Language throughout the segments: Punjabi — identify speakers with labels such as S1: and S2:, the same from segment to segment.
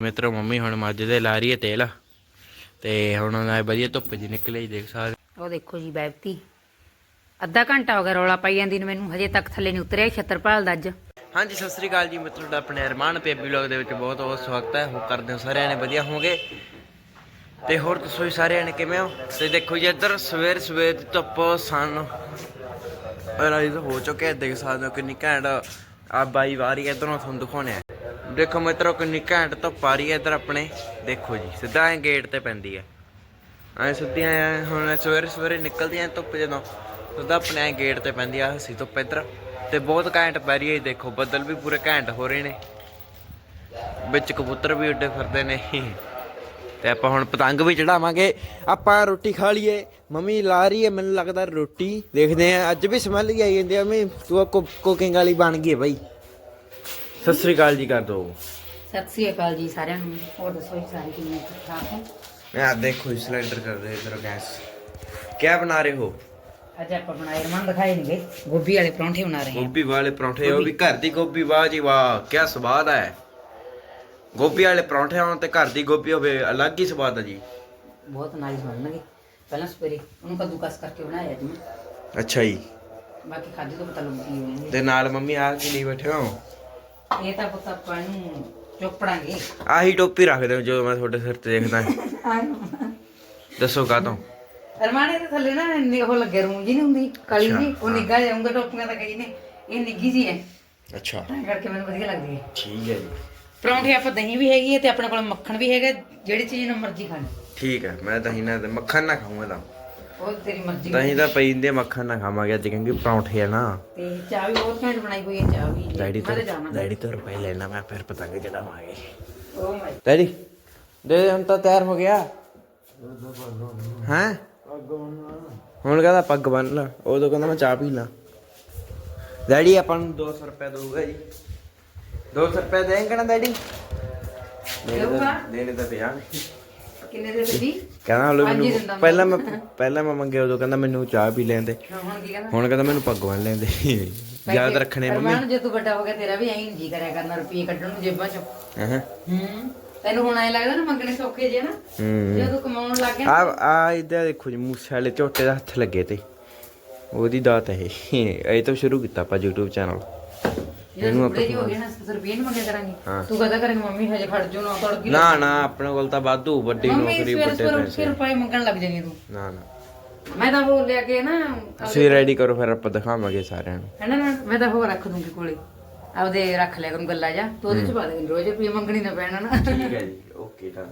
S1: ਮਿੱਤਰੋ ਮੰਮੀ ਹੁਣ ਮੱਝ ਦੇ ਲਾ ਰਹੀ ਹੈ ਤੇਲ। ਤੇ ਹੁਣ ਨਾ ਵਧੀਆ ਧੁੱਪ ਜੀ ਨਿਕਲੇ ਜੀ ਦੇਖ ਸਕਦੇ
S2: ਉਹ ਦੇਖੋ ਜੀ ਬੈਬਤੀ ਅੱਧਾ ਘੰਟਾ ਹੋ ਗਿਆ ਰੌਲਾ ਪਾਈ ਜਾਂਦੀ ਨੂੰ ਮੈਨੂੰ ਹਜੇ ਤੱਕ ਥੱਲੇ ਨਹੀਂ ਉਤਰਿਆ ਛੱਤਰ ਭਾਲਦਾ ਅੱਜ।
S1: ਹਾਂਜੀ ਸਤਿ ਸ੍ਰੀ ਅਕਾਲ ਜੀ ਮਿੱਤਰੋ ਦਾ ਆਪਣੇ ਅਰਮਾਨ ਪੇਬੀ ਵਲੌਗ ਦੇ ਵਿੱਚ ਬਹੁਤ ਬਹੁਤ ਸਵਾਗਤ ਹੈ। ਹੋ ਕਰਦੇ ਹੋ ਸਾਰਿਆਂ ਨੇ ਵਧੀਆ ਹੋਵੋਗੇ। ਤੇ ਹੋਰ ਦੱਸੋ ਜੀ ਸਾਰਿਆਂ ਨੇ ਕਿਵੇਂ ਹੋ? ਤੇ ਦੇਖੋ ਜੀ ਇੱਧਰ ਸਵੇਰ ਸਵੇਰ ਦੀ ਧੁੱਪ ਸਨ ਰਾਈਜ਼ ਹੋ ਚੁੱਕਿਆ ਦੇਖ ਸਕਦੇ ਹੋ ਕਿੰਨੀ ਘੈਂਟ ਆ ਬਾਈ ਵਾਰੀ ਇਧਰੋਂ ਤੁਹਾਨੂੰ ਦਿਖਾਉਣੇ ਆ। ਦੇਖੋ ਮਿੱਤਰੋ, ਕਿੰਨੀ ਘੈਂਟ ਧੁੱਪ ਆ ਰਹੀ ਹੈ ਇੱਧਰ ਆਪਣੇ। ਦੇਖੋ ਜੀ, ਸਿੱਧਾ ਐ ਗੇਟ ਤੇ ਪੈਂਦੀ ਹੈ। ਐ ਸਿੱਧੀਆਂ ਐਂ, ਹੁਣ ਸਵੇਰੇ ਸਵੇਰੇ ਨਿਕਲਦੀਆਂ ਧੁੱਪ ਜਦੋਂ। ਸਿੱਧਾ ਆਪਣੇ ਐਂ ਗੇਟ ਤੇ ਪੈਂਦੀ ਆ, ਹੱਸੀ ਧੁੱਪ ਇੱਧਰ। ਤੇ ਬਹੁਤ ਘੈਂਟ ਪੈ ਰਹੀ ਹੈ ਜੀ, ਦੇਖੋ, ਬੱਦਲ ਵੀ ਪੂਰੇ ਘੈਂਟ ਹੋ ਰਹੇ ਨੇ। ਵਿੱਚ ਕਬੂਤਰ ਵੀ ਉੱਡੇ ਫਿਰਦੇ ਨੇ। ਤੇ ਆਪਾਂ ਹੁਣ ਪਤੰਗ ਵੀ ਚੜਾਵਾਂਗੇ। ਆਪਾਂ ਰੋਟੀ ਖਾ ਲਈਏ। ਮੰਮੀ ਲਾ ਰਹੀ ਹੈ, ਮੈਨੂੰ ਲੱਗਦਾ ਰੋਟੀ। ਦੇਖਦੇ ਆ ਅੱਜ ਵੀ ਸਮੈਲ ਹੀ ਆਈ ਜਾਂਦੀ ਆ। ਮੰਮੀ, ਤੂੰ ਕੁਕਿੰਗ ਵਾਲੀ ਬਣ ਗਈ ਹੈ ਬਾਈ। ਸਤਿ ਸ੍ਰੀ ਅਕਾਲ ਜੀ ਕਰ ਦੋ
S2: ਸਤਿ ਸ੍ਰੀ ਅਕਾਲ ਜੀ ਸਾਰਿਆਂ ਨੂੰ ਹੋਰ ਦੱਸੋ ਜੀ ਸਾਰੇ ਕਿਵੇਂ ਠੀਕ ਠਾਕ ਹੋ
S1: मैं आप देखो सिलेंडर कर रहे इधर गैस क्या बना रहे हो
S2: ਅੱਜ ਆਪਾਂ ਬਣਾਏ ਰਮਨ ਦਿਖਾਏ ਨਹੀਂ ਗਏ ਗੋਭੀ ਵਾਲੇ ਪਰੌਂਠੇ ਬਣਾ ਰਹੇ ਹਾਂ
S1: गोभी वाले परांठे वो भी घर दी गोभी वाह जी वाह क्या स्वाद है ਗੋਭੀ ਵਾਲੇ ਪਰੌਂਠੇ ਹੋਣ ਤੇ ਘਰ ਦੀ ਗੋਭੀ ਹੋਵੇ ਅਲੱਗ ਹੀ ਸਵਾਦ ਹੈ ਜੀ
S2: ਬਹੁਤ ਨਾਈਸ ਬਣਨਗੇ ਪਹਿਲਾਂ ਸਵੇਰੇ ਉਹਨੂੰ ਕੱਦੂਕਸ ਕਰਕੇ ਬਣਾਇਆ ਜੀ ਮੈਂ
S1: ਅੱਛਾ ਜੀ
S2: ਬਾਕੀ ਖਾਦੇ ਤੋਂ ਪਤਾ ਲੱਗੂ ਕੀ ਹੋਣਗੇ
S1: ਤੇ ਨਾਲ ਮੰਮੀ ਆ ਕੀ ਲਈ ਬੈਠੇ ਹੋ
S2: ਇਹ ਤਾਂ ਪੁੱਤ ਆਪਾਂ ਨੂੰ ਚੋਪੜਾਂਗੇ।
S1: ਆਹੀ ਟੋਪੀ ਰੱਖਦੇ ਹੋ ਜਦੋਂ ਮੈਂ ਤੁਹਾਡੇ ਸਿਰ ਤੇ ਦੇਖਦਾ। ਦੱਸੋ ਕਾਹਤੋਂ?
S2: ਅਰਮਾਨੇ ਦੇ ਥੱਲੇ ਨਾ ਨੀ- ਉਹ ਲੱਗੇ ਰੂੰ ਜੀ ਨਹੀਂ ਹੁੰਦੀ। ਕਾਲੀ ਜੀ ਉਹ ਨਿੱਗਾ ਜਾਊਂਗਾ ਟੋਪੀਆਂ ਤਾਂ ਕਈ ਨੇ। ਇਹ ਨਿੱਗੀ ਜੀ ਹੈ।
S1: ਅੱਛਾ।
S2: ਤਾਂ ਕਰਕੇ ਮੈਨੂੰ ਵਧੀਆ ਲੱਗਦੀ ਹੈ।
S1: ਠੀਕ ਹੈ ਜੀ।
S2: ਪਰੌਂਠੇ ਆਪਾਂ ਦਹੀਂ ਵੀ ਹੈਗੀ ਹੈ ਤੇ ਆਪਣੇ ਕੋਲ ਮੱਖਣ ਵੀ ਹੈਗਾ ਜਿਹੜੀ ਚੀਜ਼ ਨੂੰ ਮਰਜ਼ੀ ਖਾਣੀ।
S1: ਠੀਕ ਹੈ ਮੈਂ ਦਹੀਂ ਨਾਲ ਮੱਖਣ ਨਾ ਖਾਊਂਗਾ ਤਾਂ।
S2: ਉਹ ਤੇਰੀ ਮਰਜ਼ੀ
S1: ਦਹੀਂ ਤਾਂ ਪਈ ਹੈ, ਮੱਖਣ ਨਾ ਖਾਵਾਂਗੇ ਅੱਜ ਕਿਉਂਕਿ ਪਰੌਂਠੇ ਆ ਨਾ।
S2: ਤੇ ਚਾਹ ਵੀ ਬਹੁਤ ਘੈਂਟ ਬਣਾਈ ਹੋਈ ਹੈ ਚਾਹ ਵੀ
S1: ਡੈਡੀ ਤੋਂ
S2: ਤਾਂ
S1: ਡੈਡੀ ਤੋਂ ਰੁਪਏ ਲੈਣਾ ਮੈਂ ਫਿਰ ਪਤੰਗ ਚੜਾਵਾਂਗੇ।
S2: ਉਹ ਮਾਈ
S1: ਡੈਡੀ ਦੇ ਦੇ, ਹੁਣ ਤਾਂ ਤਿਆਰ ਹੋ ਗਿਆ। ਹੈਂ? ਹੁਣ ਕਹਿੰਦਾ ਪੱਗ ਬੰਨ ਲਾ ਉਦੋਂ ਕਹਿੰਦਾ ਮੈਂ ਚਾਹ ਪੀ ਲਾਂ। ਡੈਡੀ ਆਪਾਂ ਨੂੰ 200 ਰੁਪਏ ਦਊਗਾ ਜੀ। 200 ਰੁਪਏ ਦੇਂਗੇ ਨਾ ਡੈਡੀ? ਦੇਣੇ
S2: ਦੇਊਗਾ?
S1: ਤਾਂ- ਦੇਣੇ ਤਾਂ ਪਿਆ।
S2: ਕਿੰਨੇ ਦੇ
S1: ਕਹਿੰਦਾ ਹਲੋ
S2: ਹੀ
S1: ਮੈਨੂੰ
S2: ਮੈਂ।
S1: ਪਹਿਲਾਂ ਮੈਂ ਪਹਿਲਾਂ ਮੈਂ ਮੰਗਿਆ ਉਦੋਂ ਕਹਿੰਦਾ ਮੈਨੂੰ ਚਾਹ ਪੀ ਲੈਂਦੇ
S2: ਹੁਣ ਕੀ ਕਹਿੰਦਾ?
S1: ਹੁਣ ਕਹਿੰਦਾ ਮੈਨੂੰ ਪੱਗ ਬੰਨ ਲੈਂਦੇ ਯਾਦ ਰੱਖਣੇ ਮੰਮੀ।
S2: ਅਰਮਾਨ ਜੇ ਤੂੰ ਵੱਡਾ ਹੋ ਗਿਆ ਤੇਰਾ ਵੀ ਐਂ ਜੀ ਕਰਿਆ ਕਰਨਾ ਰੁਪਏ ਕੱਢਣ ਨੂੰ ਜੇਬਾਂ ਚੋਂ।
S1: ਹਾਂ।
S2: ਹੂੰ। ਤੈਨੂੰ ਹੁਣ ਐਂ ਲੱਗਦਾ ਨਾ ਮੰਗਣੇ ਸੌਖੇ ਜੇ ਨਾ?
S1: ਹੂੰ।
S2: ਜਦੋਂ ਕਮਾਉਣ ਲੱਗ ਗਿਆ
S1: ਆ ਆ ਇਧਰ ਦੇਖੋ ਜੀ ਮੂਸੇ ਵਾਲੇ ਝੋਟੇ ਦਾ ਹੱਥ ਲੱਗੇ ਤੇ। ਉਹਦੀ ਦਾਤ ਇਹ। ਇਹ ਤੋਂ ਸ਼ੁਰੂ ਕੀਤਾ ਆਪਾਂ YouTube ਚੈਨਲ
S2: ਜਦੋਂ ਬੁੜੇ ਜੀ ਹੋ ਗਏ ਨਾ 70 ਰੁਪਏ ਨਹੀਂ ਮੰਗਿਆ ਕਰਾਂਗੇ। ਤੂੰ ਕਹਦਾ ਕਰਾਂਗੇ ਮੰਮੀ ਹਜੇ ਖੜ ਜੂ ਨਾ ਤੜ ਗਈ
S1: ਨਾ ਨਾ ਆਪਣੇ ਕੋਲ ਤਾਂ ਵਾਧੂ ਵੱਡੀ ਨੌਕਰੀ ਵੱਡੇ ਪੈਸੇ।
S2: ਰੁਪਏ ਮੰਗਣ ਲੱਗ ਜਾਏਂਗੀ ਤੂੰ।
S1: ਨਾ ਨਾ।
S2: ਮੈਂ ਤਾਂ ਉਹ ਲਿਆ ਕੇ ਨਾ
S1: ਤੁਸੀਂ ਰੈਡੀ ਕਰੋ ਫਿਰ ਆਪਾਂ ਦਿਖਾਵਾਂਗੇ ਸਾਰਿਆਂ ਨੂੰ।
S2: ਹੈ ਨਾ? ਮੈਂ ਤਾਂ ਉਹ ਰੱਖ ਦੂੰਗੀ ਕੋਲੇ। ਆਪਦੇ ਰੱਖ ਲਿਆ ਕਰੂੰ ਗੱਲਾਂ ਜਾ। ਤੂੰ ਉਹਦੇ ਚ ਪਾ ਦੇ ਰੋਜ਼ ਰੁਪਏ ਮੰਗਣੀ ਨਾ ਪੈਣਾ ਨਾ।
S1: ਠੀਕ ਹੈ ਜੀ ਓਕੇ ਤਾਂ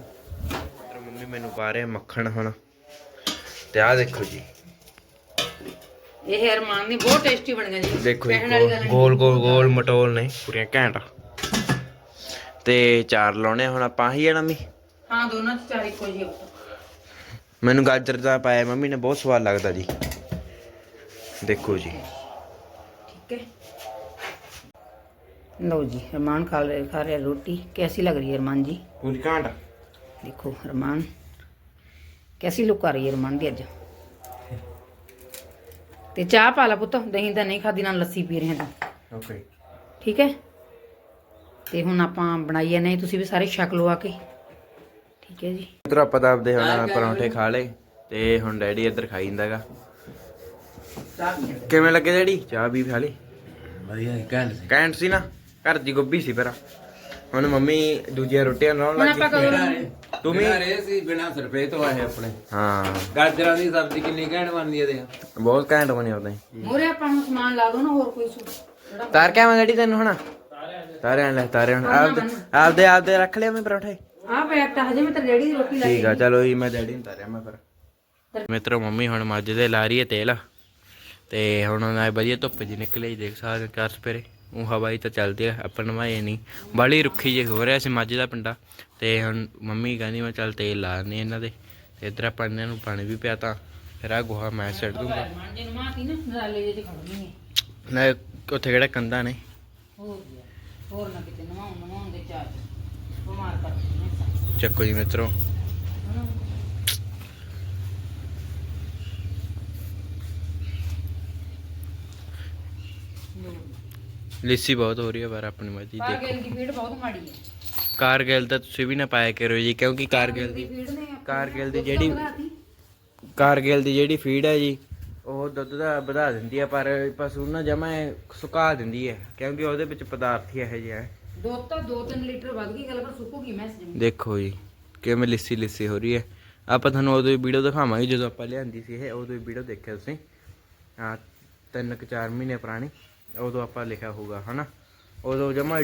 S1: ਮੰਮੀ ਮੈਨੂੰ ਪਾ ਰਹੇ ਮੱਖਣ ਹੁਣ। ਤੇ ਆ ਦੇਖੋ ਜੀ।
S2: ਇਹ ਹਰਮਾਨ ਦੀ ਬਹੁਤ ਟੇਸਟੀ ਬਣ
S1: ਗਿਆ ਜੀ।
S2: ਦੇਖੋ ਗੋਲ-
S1: ਗੋਲ ਗੋਲ ਮਟੋਲ ਨੇ ਪੂਰੀਆਂ ਘੈਂਟ। ਤੇ ਚਾਰ ਲਾਉਣੇ ਹੁਣ ਆਪਾਂ ਹੀ ਜਾਣਾ ਮੰਮੀ?
S2: ਹਾਂ ਦੋਨਾਂ ਚ ਚਾਰ ਇੱਕੋ ਜਿਹੇ ਉੱਪਰ।
S1: ਮੈਨੂੰ ਗਾਜਰ ਦਾ ਪਾਇਆ ਮੰਮੀ ਨੇ ਬਹੁਤ ਸਵਾਦ ਲੱਗਦਾ ਜੀ। ਦੇਖੋ ਜੀ।
S2: ਠੀਕ ਹੈ। ਲਓ ਜੀ ਹਰਮਾਨ ਖਾ ਰਿਹਾ ਖਾ ਰਿਹਾ ਰੋਟੀ। ਕੈਸੀ ਲੱਗ ਰਹੀ ਹੈ ਹਰਮਾਨ ਜੀ?
S1: ਪੂਰੀ ਘੈਂਟ।
S2: ਦੇਖੋ ਹਰਮਾਨ ਕੈਸੀ ਲੁੱਕ ਆ ਰਹੀ ਹੈ ਹਰਮਾਨ ਦੀ ਅੱਜ? ਤੇ ਚਾਹ ਪਾ ਲਾ ਪੁੱਤ ਦਹੀਂ ਤਾਂ ਨਹੀਂ ਖਾਦੀ ਨਾਲ ਲੱਸੀ ਪੀ ਰਹੇ ਹਾਂ ਤਾਂ।
S1: ਓਕੇ।
S2: ਠੀਕ ਹੈ? ਤੇ ਹੁਣ ਆਪਾਂ ਬਣਾਈ ਜਾਂਦੇ ਹਾਂ ਤੁਸੀਂ ਵੀ ਸਾਰੇ ਛਕ ਲਓ ਆ ਕੇ। ਠੀਕ ਹੈ ਜੀ।
S1: ਇਧਰ ਆਪਾਂ ਤਾਂ ਆਪਦੇ ਹੁਣ ਪਰੌਂਠੇ ਖਾ ਲਏ ਤੇ ਹੁਣ ਡੈਡੀ ਇੱਧਰ ਖਾਈ ਜਾਂਦਾਗਾ ਕਿਵੇਂ ਲੱਗੇ ਡੈਡੀ? ਚਾਹ ਵੀ ਖਾ ਲਈ?
S3: ਵਧੀਆ ਸੀ।
S1: ਕੈਂਟ ਸੀ ਨਾ? ਘਰ ਦੀ ਗੋਭੀ ਸੀ ਫਿਰ। ਹੁਣ ਮੰਮੀ ਦੂਜੀਆਂ ਰੋਟੀਆਂ
S2: ਹੁਣ
S1: ਲੱਗ
S2: ਆਪਾਂ
S1: ਗਈ
S2: ਕਦੋਂ
S1: ਤੂੰ ਵੀ
S3: ਬਿਨਾਂ ਰੇ ਸੀ ਬਿਨਾਂ ਸਰਪੇ ਤੋਂ ਆਏ ਆਪਣੇ।
S1: ਹਾਂ।
S3: ਗਾਜਰਾਂ ਦੀ ਸਬਜ਼ੀ ਕਿੰਨੀ ਘੈਂਟ ਬਣਦੀ ਹੈ ਦੇ
S1: ਬਹੁਤ ਘੈਂਟ ਬਣੀ ਉਹਦੇ
S2: ਮੋਰੇ ਆਪਾਂ ਨੂੰ ਸਮਾਨ ਲਾ ਦੋ ਨਾ ਹੋਰ ਕੋਈ ਸੂ ਜਿਹੜਾ
S1: ਤਾਰ ਕੇ ਆਵਾਂ ਡੈਡੀ ਤੈਨੂੰ ਹੁਣ ਤਾਰਿਆਂ ਲੈ ਤਾਰਿਆਂ ਹੁਣ ਆਪਦੇ ਆਪਦੇ ਆਪਦੇ ਰੱਖ ਲਿਆ ਮੈਂ ਪਰੌਂਠੇ।
S2: ਆ ਪੈਕ ਤਾਂ ਹਜੇ ਮੈਂ ਤਾਂ ਦੀ ਰੋਟੀ ਲਾ
S1: ਠੀਕ ਆ ਚਲੋ ਜੀ ਮੈਂ ਡੈਡੀ ਨੂੰ ਤਾਰਿਆ ਮੈਂ ਫਿਰ। ਮਿੱਤਰੋ ਮੰਮੀ ਹੁਣ ਮੱਝ ਦੇ ਲਾ ਰਹੀ ਹੈ ਤੇਲ। ਤੇ ਹੁਣ ਨਾ ਵਧੀਆ ਧੁੱਪ ਜੀ ਨਿਕਲੇ ਜੀ ਦੇਖ ਸਕਦੇ ਚਾਰ ਸਪੇਰੇ ਉਹ ਹਵਾਈ ਤਾਂ ਚੱਲਦੀ ਆ ਆਪਾਂ ਨਵਾਏ ਨਹੀਂ। ਬਾਲੀ ਰੁੱਖੀ ਜੇ ਹੋ ਰਿਹਾ ਸੀ ਮੱਝ ਦਾ ਪਿੰਡਾ। ਤੇ ਹੁਣ ਮੰਮੀ ਕਹਿੰਦੀ ਮੈਂ ਚੱਲ ਤੇਲ ਲਾ ਦਿੰਦੀ ਇਹਨਾਂ ਦੇ। ਤੇ ਇੱਧਰ ਆਪਾਂ ਇਹਨਾਂ ਨੂੰ ਪਾਣੀ ਵੀ ਪਿਆ ਤਾਂ ਫਿਰ ਆ ਗੋਹਾ ਮੈਂ ਛੱਡ ਦੂੰਗਾ।
S2: ਨੂੰ
S1: ਉੱਥੇ ਕਿਹੜਾ ਕੰਦਾ ਨੇ?
S2: ਹੋਰ ਨਾ ਕਿਤੇ ਨਵਾਉਣ ਨਵਾਉਣ ਦੇ ਚਾਰ ਬਿਮਾਰ ਕਰ
S1: ਚੱਕੋ ਜੀ ਮਿੱਤਰੋ ਲਿੱਸੀ ਬਹੁਤ ਹੋ ਰਹੀ ਹੈ ਪਰ ਆਪਣੀ
S2: ਪਰ
S1: ਦੇਖੋ।
S2: ਗੇਲ ਦੀ ਫੀਡ ਬਹੁਤ ਮਾੜੀ ਹੈ।
S1: ਕਾਰਗਿਲ ਦਾ ਤੁਸੀਂ ਵੀ ਨਾ ਪਾਇਆ ਕਰੋ ਜੀ ਕਿਉਂਕਿ ਕਾਰਗਿਲ ਦੀ ਕਾਰਗਿਲ ਦੀ ਜਿਹੜੀ ਕਾਰਗਿਲ ਦੀ ਜਿਹੜੀ ਫੀਡ ਹੈ ਜੀ ਉਹ ਦੁੱਧ ਦਾ ਵਧਾ ਦਿੰਦੀ ਹੈ ਪਰ ਪਸ਼ੂ ਨਾ ਜਮਾ ਸੁਕਾ ਦਿੰਦੀ ਹੈ ਕਿਉਂਕਿ ਉਹਦੇ ਵਿੱਚ ਪਦਾਰਥ ਹੀ ਇਹੋ ਜਿਹੇ ਹੈ
S2: ਦੁੱਧ ਤਾਂ 2-3 ਲੀਟਰ ਵੱਧ ਗਈ ਗੱਲ ਪਰ ਸੁੱਕੂਗੀ ਜਮੀ
S1: ਦੇਖੋ ਜੀ ਕਿਵੇਂ ਲਿੱਸੀ ਲਿੱਸੀ ਹੋ ਰਹੀ ਹੈ। ਆਪਾਂ ਤੁਹਾਨੂੰ ਉਦੋਂ ਹੀ ਵੀਡੀਓ ਦਿਖਾਵਾਂਗੇ ਜਦੋਂ ਆਪਾਂ ਲਿਆਂਦੀ ਸੀ ਇਹ ਉਦੋਂ ਹੀ ਵੀਡੀਓ ਦੇਖਿਆ ਤੁਸੀਂ। ਆ ਤਿੰਨ ਕੁ ਚਾਰ ਮਹੀਨੇ ਪੁਰਾਣੀ। ਉਦੋਂ ਆਪਾਂ ਲਿਖਿਆ ਹੋਊਗਾ, ਹਨਾ? ਉਦੋਂ ਜਮਾ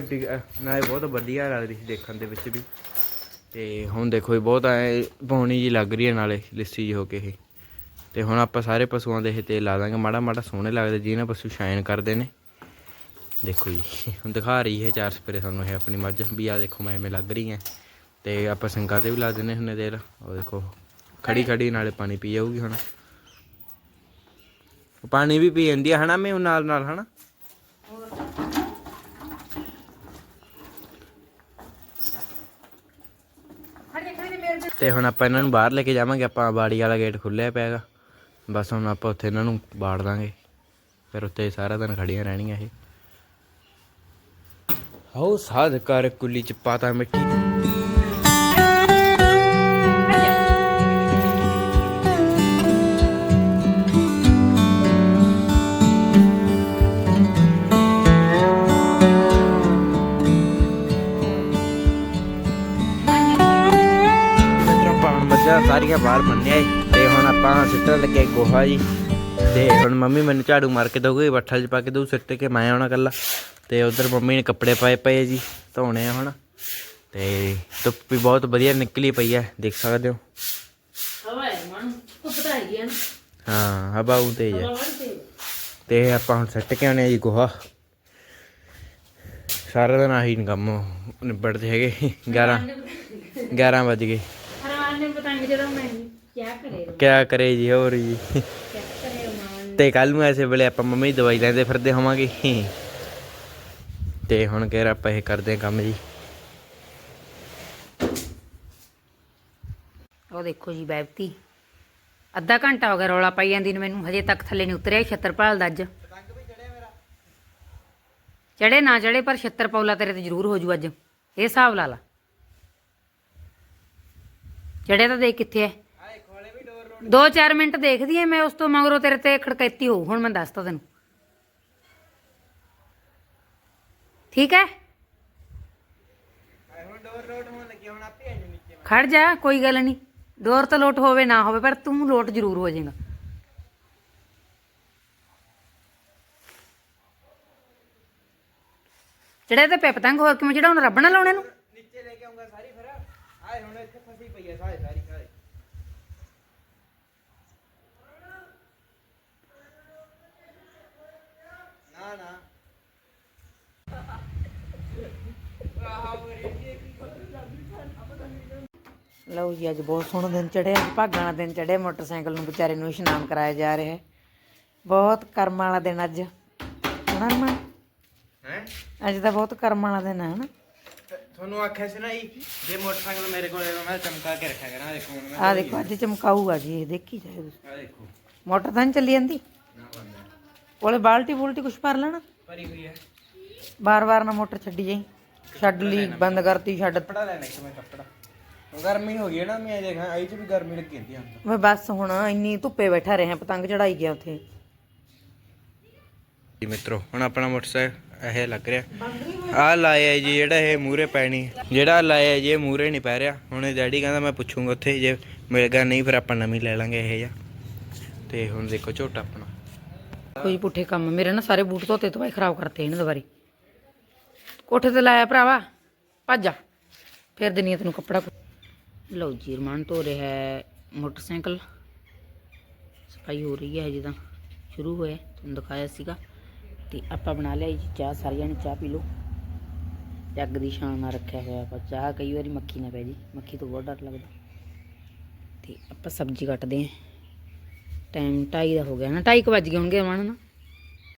S1: ਨਾਲੇ ਬਹੁਤ ਵਧੀਆ ਲੱਗਦੀ ਸੀ ਦੇਖਣ ਦੇ ਵਿੱਚ ਵੀ। ਤੇ ਹੁਣ ਦੇਖੋ ਜੀ ਬਹੁਤ ਐ ਪੌਣੀ ਜੀ ਲੱਗ ਰਹੀ ਹੈ ਨਾਲੇ, ਲਿੱਸੀ ਜੀ ਹੋ ਕੇ ਇਹ। ਤੇ ਹੁਣ ਆਪਾਂ ਸਾਰੇ ਪਸ਼ੂਆਂ ਦੇ ਇਹ ਤੇਲ ਲਾ ਦਾਂਗੇ। ਮਾੜਾ ਮਾੜਾ ਸੋਹਣੇ ਲੱਗਦੇ, ਜਿਹਨਾਂ ਪਸ਼ੂ ਸ਼ਾਈਨ ਕਰਦੇ ਨੇ। ਦੇਖੋ ਜੀ, ਹੁਣ ਦਿਖਾ ਰਹੀ ਹੈ ਚਾਰ ਸਪਰੇ ਸਾਨੂੰ ਇਹ ਆਪਣੀ ਮੱਝ। ਵੀ ਆ ਦੇਖੋ, ਮੈਂ ਐਵੇਂ ਲੱਗ ਰਹੀ ਹੈ ਤੇ ਆਪਾਂ ਸਿੰਗਾਂ ਤੇ ਵੀ ਲਾ ਦਿੰਨੇ ਹੁੰਨੇ ਤੇਲ ਉਹ ਦੇਖੋ, ਖੜੀ ਖੜੀ ਨਾਲੇ ਪਾਣੀ ਪੀ ਜਾਊਗੀ ਹੁਣ। ਪਾਣੀ ਵੀ ਪੀ ਜਾਂਦੀ ਹੈ ਹਨਾ ਮੈਂ ਨਾਲ ਨਾਲ, ਹਨਾ? ਤੇ ਹੁਣ ਆਪਾਂ ਇਹਨਾਂ ਨੂੰ ਬਾਹਰ ਲੈ ਕੇ ਜਾਵਾਂਗੇ, ਆਪਾਂ ਬਾੜੀ ਵਾਲਾ ਗੇਟ ਖੁੱਲਿਆ ਪਿਆ ਹੈਗਾ ਬਸ ਹੁਣ ਆਪਾਂ ਉੱਥੇ ਇਹਨਾਂ ਨੂੰ ਬਾੜ ਦਾਂਗੇ। ਫਿਰ ਉੱਥੇ ਸਾਰਾ ਦਿਨ ਖੜੀਆਂ ਰਹਿਣੀਆਂ ਇਹ। ਹਉ ਸਾਧ ਕਰ ਕੁੱਲੀ ਚ ਪਾਤਾ ਮਿੱਟੀ। ਸਾਰੀਆਂ ਬਾਹਰ ਬੰਨਿਆ ਏ ਤੇ ਹੁਣ ਆਪਾਂ ਸਿੱਟਣ ਲੱਗੇ ਗੋਹਾ ਜੀ। ਤੇ ਹੁਣ ਮੰਮੀ ਮੈਨੂੰ ਝਾੜੂ ਮਾਰ ਕੇ ਦਊਗੀ ਬੱਠਲ 'ਚ ਪਾ ਕੇ ਦਊ ਸਿੱਟ ਕੇ ਮੈਂ ਆਉਣਾ ਕੱਲਾ ਤੇ ਉਧਰ ਮੰਮੀ ਨੇ ਕੱਪੜੇ ਪਾਏ ਪਏ ਜੀ ਧੋਣੇ ਆ ਹੁਣ। ਤੇ ਧੁੱਪ ਵੀ ਬਹੁਤ ਵਧੀਆ ਨਿਕਲੀ ਪਈ ਹੈ ਦੇਖ ਸਕਦੇ ਹੋ।
S2: ਹਵਾ ਹੈ ਮਨ ਧੁੱਪ ਤਾਂ ਹੈਗੀ ਨਾ।
S1: ਹਾਂ ਹਵਾ ਉਹ ਤੇਜ਼ ਹੈ
S2: ਤੇ
S1: ਤੇ ਆਪਾਂ ਹੁਣ ਸਿੱਟ ਕੇ ਆਉਣੇ ਆ ਜੀ ਗੋਹਾ। ਸਾਰਾ ਦਿਨ ਆਹੀ ਕੰਮ ਨਿਬੜਦੇ ਹੈਗੇ। 11 11 ਵਜ ਗਏ।
S2: ਕਰੇ
S1: ਕਿਆ ਕਰੇ ਜੀ ਹੋਰ ਜੀ। ਤੇ ਕੱਲ ਨੂੰ ਐਸੇ ਵੇਲੇ ਆਪਾਂ ਮੰਮੀ ਦੀ ਦਵਾਈ ਲੈਂਦੇ ਫਿਰਦੇ ਹੋਵਾਂਗੇ। ਤੇ ਹੁਣ ਕਹਿ ਆਪਾਂ ਇਹ ਕਰਦੇ ਹਾਂ ਕੰਮ ਜੀ।
S2: ਉਹ ਦੇਖੋ ਜੀ ਬੈਬਤੀ ਅੱਧਾ ਘੰਟਾ ਹੋ ਗਿਆ ਰੌਲਾ ਪਾਈ ਜਾਂਦੀ ਨੂੰ ਮੈਨੂੰ ਹਜੇ ਤੱਕ ਥੱਲੇ ਨਹੀਂ ਉਤਰਿਆ ਛੱਤਰਪਾਲ ਦਾ ਅੱਜ। ਚੜੇ ਨਾ ਚੜੇ ਪਰ ਛੱਤਰ ਪੌਲਾ ਤੇਰੇ ਤੇ ਜ਼ਰੂਰ ਹੋ ਜੂ ਅੱਜ ਇਹ ਹਿਸਾਬ ਲਾ ਲਾ। ਚੜੇ ਤਾਂ ਦੇਖ ਕਿੱਥੇ ਐ? ਦੋ ਚਾਰ ਮਿੰਟ ਦੇਖਦੀ ਐ ਮੈਂ ਉਸ ਤੋਂ ਮਗਰੋਂ ਤੇਰੇ ਤੇ ਖੜਕੈਤੀ ਹੋਊ, ਹੁਣ ਮੈਂ ਦੱਸਤਾ ਤੈਨੂੰ। ਠੀਕ ਹੈ ਖੜ ਜਾ, ਕੋਈ ਗੱਲ ਨਹੀਂ ਡੋਰ ਤਾਂ ਲੋਟ ਹੋਵੇ, ਨਾ ਹੋਵੇ, ਪਰ ਤੂੰ ਲੋਟ ਜ਼ਰੂਰ ਹੋ ਜਾਏਗਾ। ਚੜਿਆ ਤੇ ਪਿਪ ਤੰਗ ਹੋਰ ਕਿਵੇਂ ਚੜਾਉਣ? ਰੱਬ ਨਾ ਲਾਉਣੇ ਨੂੰ
S1: ਨੀਚੇ ਲੈ ਕੇ ਆਉਂਗਾ ਸਾਰੀ ਆਏ ਹੁਣ ਇੱਥੇ ਫਸੀ ਪਈ ਹੈ ਸਾਰੀ ਸਾਰੀ ਸਾਰੀ ਨਾ ਨਾ।
S2: ਲਓ ਜੀ ਅੱਜ ਬਹੁਤ ਸੋਹਣਾ ਦਿਨ ਚੜਿਆ ਅੱਜ ਭਾਗਾਂ ਵਾਲਾ ਦਿਨ ਚੜਿਆ ਮੋਟਰਸਾਈਕਲ ਨੂੰ ਵਿਚਾਰੇ ਨੂੰ ਇਸ਼ਨਾਨ ਕਰਾਇਆ ਜਾ ਰਿਹਾ ਹੈ। ਬਹੁਤ ਕਰਮਾਂ ਵਾਲਾ ਦਿਨ ਅੱਜ। ਹਨਾ ਅਰਮਾਨ?
S1: ਹੈ?
S2: ਅੱਜ ਤਾਂ ਬਹੁਤ ਕਰਮਾਂ ਵਾਲਾ ਦਿਨ ਹੈ ਹਨਾ?
S1: ਤੁਹਾਨੂੰ ਆਖਿਆ ਸੀ ਨਾ ਜੀ ਜੇ ਮੋਟਰਸਾਈਕਲ ਮੇਰੇ ਕੋਲ ਹੈਗਾ ਮੈਂ ਚਮਕਾ ਕੇ ਰੱਖਿਆ ਕਰਾਂ ਦੇਖੋ ਹੁਣ ਮੈਂ
S2: ਆ ਦੇਖੋ ਅੱਜ ਚਮਕਾਊਗਾ ਜੀ ਇਹ ਦੇਖੀ ਜਾਏ ਤੁਸੀਂ।
S1: ਆ ਦੇਖੋ।
S2: ਮੋਟਰ ਤਾਂ ਨਹੀਂ ਚੱਲੀ ਜਾਂਦੀ?
S1: ਨਾ ਬੰਦਾ।
S2: ਕੋਲੇ ਬਾਲਟੀ ਬੁਲਟੀ ਕੁਛ ਭਰ ਲੈਣਾ?
S1: ਭਰੀ ਹੋਈ ਹੈ
S2: ਬਾਰ-ਬਾਰ ਨਾ ਮੋਟਰ ਛੱਡੀ ਜਾਈ। ਛੱਡ ਲਈ ਬੰਦ ਕਰਤੀ ਛੱਡ।
S1: ਕੱਪੜਾ ਲੈਣਾ ਇੱਕ ਮੈਂ ਕੱਪੜਾ। ਗਰਮੀ ਹੋ ਗਈ ਹੈ ਨਾ ਮੈਂ ਦੇਖਾਂ ਆਈ ਚ ਵੀ ਗਰਮੀ ਲੱਗੀ ਜਾਂਦੀ
S2: ਮੈਂ ਬਸ ਹੁਣ ਇੰਨੀ ਧੁੱਪੇ ਬੈਠਾ ਰਿਹਾ ਪਤੰਗ ਚੜਾਈ ਗਿਆ ਉੱਥੇ।
S1: ਜੀ ਮਿੱਤਰੋ ਹੁਣ ਆਪਣਾ ਮੋਟਰਸਾਈਕਲ ਇਹ ਲੱਗ ਰਿਹਾ। ਆ ਲਾਇਆ ਜੀ ਜਿਹੜਾ ਇਹ ਮੂਰੇ ਪੈਣੀ। ਜਿਹੜਾ ਲਾਇਆ ਜੀ ਇਹ ਮੂਰੇ ਨਹੀਂ ਪੈ ਰਿਹਾ। ਹੁਣ ਡੈਡੀ ਕਹਿੰਦਾ ਮੈਂ ਪੁੱਛੂੰਗਾ ਉੱਥੇ, ਜੇ ਮਿਲ ਗਿਆ ਨਹੀਂ ਫਿਰ ਆਪਾਂ ਨਵੀਂ ਲੈ ਲਾਂਗੇ ਇਹ ਜਿਹਾ। ਤੇ ਹੁਣ ਦੇਖੋ ਝੋਟਾ ਆਪਣਾ।
S2: ਕੋਈ ਪੁੱਠੇ ਕੰਮ। ਮੇਰੇ ਨਾ ਸਾਰੇ ਬੂਟ ਧੋਤੇ ਤੋਂ ਖਰਾਬ ਕਰਤੇ ਇਹਨੇ ਦੁਬਾਰੇ। ਕੋਠੇ ਤੇ ਲਾਇਆ ਭਰਾਵਾ, ਭੱਜ ਫਿਰ ਦਿਨੀ ਤੈਨੂੰ ਕੱਪੜਾ ਲਓ ਜੀ ਰਮਾਨ ਧੋ ਰਿਹਾ ਹੈ। ਮੋਟਰਸਾਈਕਲ। ਸਫ਼ਾਈ ਹੋ ਰਹੀ ਹੈ ਹਜੇ ਸ਼ੁਰੂ ਹੋਇਆ, ਤੁਹਾਨੂੰ ਦਿਖਾਇਆ ਸੀਗਾ। ਤੇ ਆਪਾਂ ਬਣਾ ਲਿਆ ਜੀ, ਚਾਹ ਸਾਰਿਆਂ ਨੇ, ਚਾਹ ਪੀ ਲਓ। ਜੱਗ ਦੀ ਸ਼ਾਨ ਨਾਲ ਰੱਖਿਆ ਹੋਇਆ ਆਪਾਂ। ਚਾਹ ਕਈ ਵਾਰੀ ਮੱਖੀ ਨਾ ਪੈ ਜੀ, ਮੱਖੀ ਤੋਂ ਬਹੁਤ ਡਰ ਲੱਗਦਾ। ਤੇ ਆਪਾਂ ਸਬਜ਼ੀ ਕੱਟਦੇ ਆਂ ਟਾਈਮ ਢਾਈ ਦਾ ਹੋ ਗਿਆ ਨਾ, ਢਾਈ ਕੁ ਵੱਜ ਗਏ ਹੋਣਗੇ ਰਮਾਨ ਨਾ